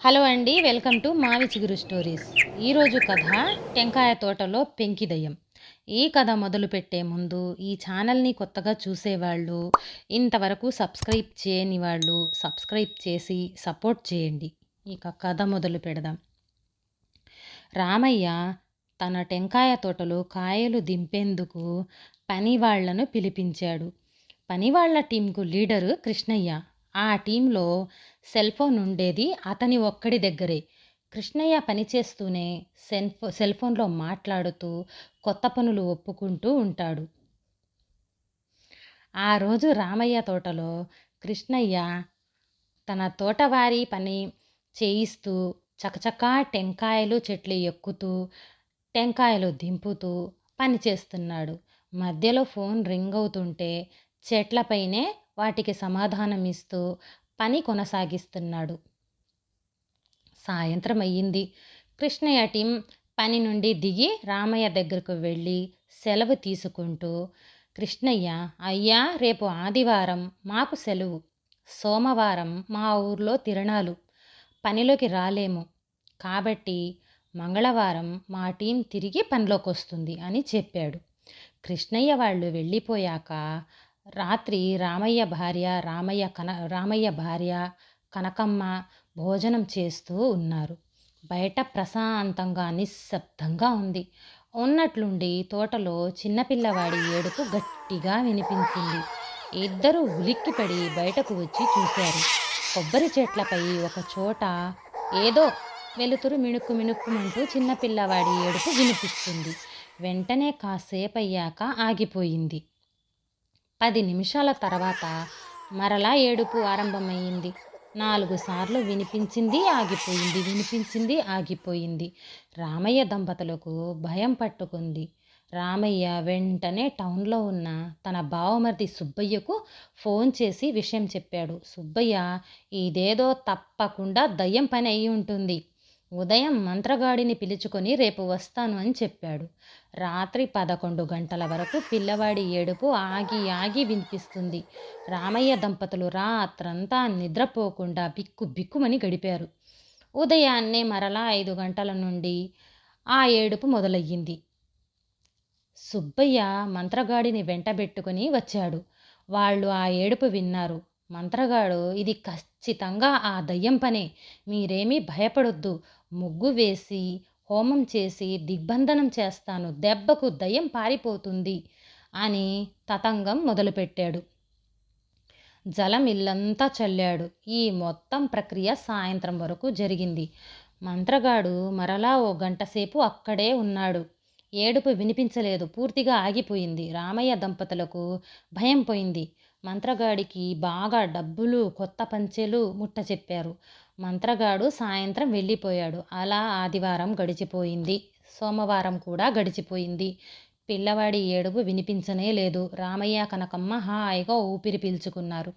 Hello అండి welcome to మావి చిగురు స్టోరీస్. ఈరోజు కథ టెంకాయ తోటలో పెంకిదయ్యం ఈ కథ మొదలుపెట్టే ముందు ఈ ఛానల్ని కొత్తగా చూసేవాళ్ళు ఇంతవరకు సబ్స్క్రైబ్ చేయని వాళ్ళు సబ్స్క్రైబ్ చేసి సపోర్ట్ చేయండి. ఇక కథ మొదలు పెడదాం. రామయ్య తన టెంకాయ తోటలో కాయలు దింపేందుకు పనివాళ్ళను పిలిపించాడు. పనివాళ్ళ టీంకు లీడరు కృష్ణయ్య. ఆ టీంలో సెల్ ఫోన్ ఉండేది అతని ఒక్కడి దగ్గరే. కృష్ణయ్య పనిచేస్తూనే సెల్ ఫో సెల్ ఫోన్లో మాట్లాడుతూ కొత్త పనులు ఒప్పుకుంటూ ఉంటాడు. ఆ రోజు రామయ్య తోటలో కృష్ణయ్య తన తోటవారి పని చేయిస్తూ చకచకా టెంకాయలు చెట్లు ఎక్కుతూ టెంకాయలు దింపుతూ పని చేస్తున్నాడు. మధ్యలో ఫోన్ రింగ్ అవుతుంటే చెట్లపైనే వాటికి సమాధానం ఇస్తూ పని కొనసాగిస్తున్నాడు. సాయంత్రం అయ్యింది. కృష్ణయ్య టీం పని నుండి దిగి రామయ్య దగ్గరకు వెళ్ళి సెలవు తీసుకుంటూ కృష్ణయ్య అయ్యా రేపు ఆదివారం మాకు సెలవు. సోమవారం మా ఊర్లో తిరణాలు. పనిలోకి రాలేము. కాబట్టి మంగళవారం మా టీం తిరిగి పనిలోకి వస్తుంది అని చెప్పాడు. కృష్ణయ్య వాళ్ళు వెళ్ళిపోయాక రాత్రి రామయ్య భార్య రామయ్య కన రామయ్య భార్య కనకమ్మ భోజనం చేస్తూ ఉన్నారు. బయట ప్రశాంతంగా నిశ్శబ్దంగా ఉంది. ఉన్నట్లుండి తోటలో చిన్నపిల్లవాడి ఏడుపు గట్టిగా వినిపించింది. ఇద్దరూ ఉలిక్కిపడి బయటకు వచ్చి చూశారు. కొబ్బరి చెట్లపై ఒక చోట ఏదో వెలుతురు మిణుక్కు మిణుక్కుమంటూ చిన్నపిల్లవాడి ఏడుపు వినిపిస్తుంది. వెంటనే కాసేపయ్యాక ఆగిపోయింది. పది నిమిషాల తర్వాత మరలా ఏడుపు ఆరంభమయ్యింది. నాలుగు సార్లు వినిపించింది ఆగిపోయింది వినిపించింది ఆగిపోయింది. రామయ్య దంపతులకు భయం పట్టుకుంది. రామయ్య వెంటనే టౌన్లో ఉన్న తన బావమరిది సుబ్బయ్యకు ఫోన్ చేసి విషయం చెప్పాడు. సుబ్బయ్య ఇదేదో తప్పకుండా దయ్యం పని అయి ఉంటుంది ఉదయం మంత్రగాడిని పిలుచుకొని రేపు వస్తాను అని చెప్పాడు. రాత్రి పదకొండు గంటల వరకు పిల్లవాడి ఏడుపు ఆగి ఆగి వినిపిస్తుంది. రామయ్య దంపతులు రాత్రంతా నిద్రపోకుండా బిక్కు బిక్కుమని గడిపారు. ఉదయాన్నే మరలా ఐదు గంటల నుండి ఆ ఏడుపు మొదలయ్యింది. సుబ్బయ్య మంత్రగాడిని వెంటబెట్టుకుని వచ్చాడు. వాళ్ళు ఆ ఏడుపు విన్నారు. మంత్రగాడు ఇది ఖచ్చితంగా ఆ దయ్యం పనే. మీరేమీ భయపడొద్దు. ముగ్గు వేసి హోమం చేసి దిగ్బంధనం చేస్తాను. దెబ్బకు దయ్యం పారిపోతుంది అని తతంగం మొదలుపెట్టాడు. జలం ఇల్లంతా చల్లాడు. ఈ మొత్తం ప్రక్రియ సాయంత్రం వరకు జరిగింది. మంత్రగాడు మరలా ఓ గంట సేపు అక్కడే ఉన్నాడు. ఏడుపు వినిపించలేదు. పూర్తిగా ఆగిపోయింది. రామయ్య దంపతులకు భయం పోయింది. మంత్రగాడికి బాగా డబ్బులు కొత్త పంచెలు ముట్ట చెప్పారు. మంత్రగాడు సాయంత్రం వెళ్ళిపోయాడు. అలా ఆదివారం గడిచిపోయింది. సోమవారం కూడా గడిచిపోయింది. పిల్లవాడి ఏడుపు వినిపించనే లేదు. రామయ్య కనకమ్మ హాయిగా ఊపిరి పీల్చుకున్నారు.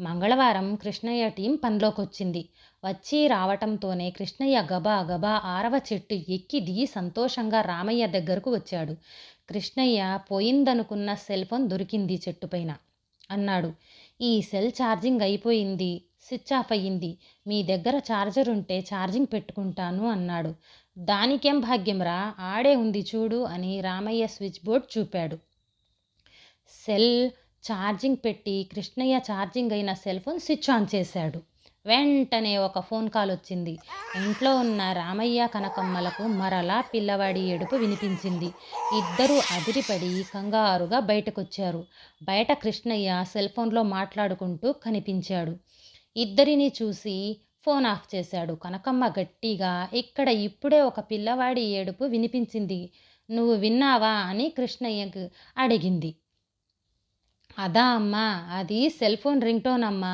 మంగళవారం కృష్ణయ్య టీం పనిలోకి వచ్చింది వచ్చి రావటంతోనే కృష్ణయ్య గబా గబా ఆరవ చెట్టు ఎక్కి దిగి సంతోషంగా రామయ్య దగ్గరకు వచ్చాడు. కృష్ణయ్య పోయిందనుకున్న సెల్ ఫోన్ దొరికింది చెట్టుపైన. అన్నాడు. ఈ సెల్ ఛార్జింగ్ అయిపోయింది స్విచ్ ఆఫ్ అయ్యింది. మీ దగ్గర ఛార్జర్ ఉంటే ఛార్జింగ్ పెట్టుకుంటాను అన్నాడు. దానికేం భాగ్యంరా ఆడే ఉంది చూడు అని రామయ్య స్విచ్ బోర్డ్ చూపాడు. సెల్ ఛార్జింగ్ పెట్టి కృష్ణయ్య ఛార్జింగ్ అయిన సెల్ ఫోన్ స్విచ్ ఆన్ చేశాడు. వెంటనే ఒక ఫోన్ కాల్ వచ్చింది. ఇంట్లో ఉన్న రామయ్య కనకమ్మలకు మరలా పిల్లవాడి ఏడుపు వినిపించింది. ఇద్దరూ అదిరిపడి కంగారుగా బయటకొచ్చారు. బయట కృష్ణయ్య సెల్ ఫోన్లో మాట్లాడుకుంటూ కనిపించాడు. ఇద్దరిని చూసి ఫోన్ ఆఫ్ చేశాడు. కనకమ్మ గట్టిగా ఇక్కడ ఇప్పుడే ఒక పిల్లవాడి ఏడుపు వినిపించింది. నువ్వు విన్నావా? అని కృష్ణయ్యకు అడిగింది. అదా అమ్మా అది సెల్ ఫోన్ రింగ్టోన్ అమ్మా.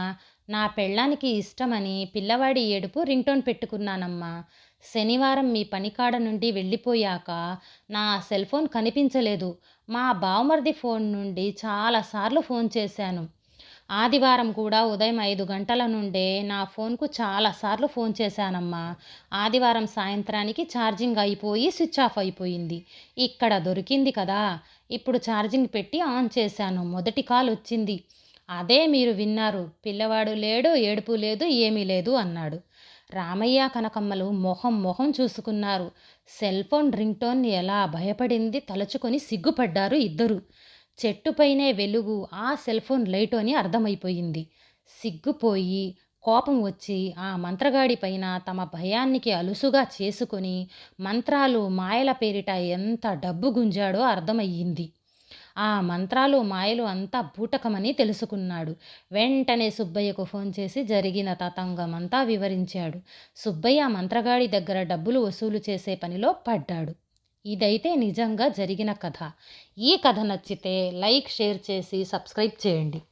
నా పెళ్ళానికి ఇష్టమని పిల్లవాడి ఏడుపు రింగ్టోన్ పెట్టుకున్నానమ్మా. శనివారం మీ పనికాడ నుండి వెళ్ళిపోయాక నా సెల్ ఫోన్ కనిపించలేదు. మా బావమరిది ఫోన్ నుండి చాలాసార్లు ఫోన్ చేశాను. ఆదివారం కూడా ఉదయం ఐదు గంటల నుండే నా ఫోన్కు చాలాసార్లు ఫోన్ చేశానమ్మా. ఆదివారం సాయంత్రానికి ఛార్జింగ్ అయిపోయి స్విచ్ ఆఫ్ అయిపోయింది. ఇక్కడ దొరికింది కదా. ఇప్పుడు ఛార్జింగ్ పెట్టి ఆన్ చేశాను. మొదటి కాల్ వచ్చింది. అదే మీరు విన్నారు పిల్లవాడు లేడు ఏడుపు లేదు ఏమీ లేదు అన్నాడు. రామయ్య కనకమ్మలు మొహం మొహం చూసుకున్నారు. సెల్ ఫోన్ రింగ్టోన్ ఎలా భయపడింది తలుచుకొని సిగ్గుపడ్డారు ఇద్దరు. చెట్టుపైనే వెలుగు ఆ సెల్ ఫోన్ లైటు అని అర్థమైపోయింది. సిగ్గుపోయి కోపం వచ్చి ఆ మంత్రగాడి పైన తమ భయానికి అలుసుగా చేసుకొని మంత్రాలు మాయల పేరిట ఎంత డబ్బు గుంజాడో అర్థమయ్యింది. ఆ మంత్రాలు మాయలు అంతా బూటకమని తెలుసుకున్నాడు. వెంటనే సుబ్బయ్యకు ఫోన్ చేసి జరిగిన తతంగమంతా వివరించాడు. సుబ్బయ్య మంత్రగాడి దగ్గర డబ్బులు వసూలు చేసే పనిలో పడ్డాడు. ఇదైతే నిజంగా జరిగిన కథ. ఈ కథ నచ్చితే లైక్ షేర్ చేసి సబ్స్క్రైబ్ చేయండి.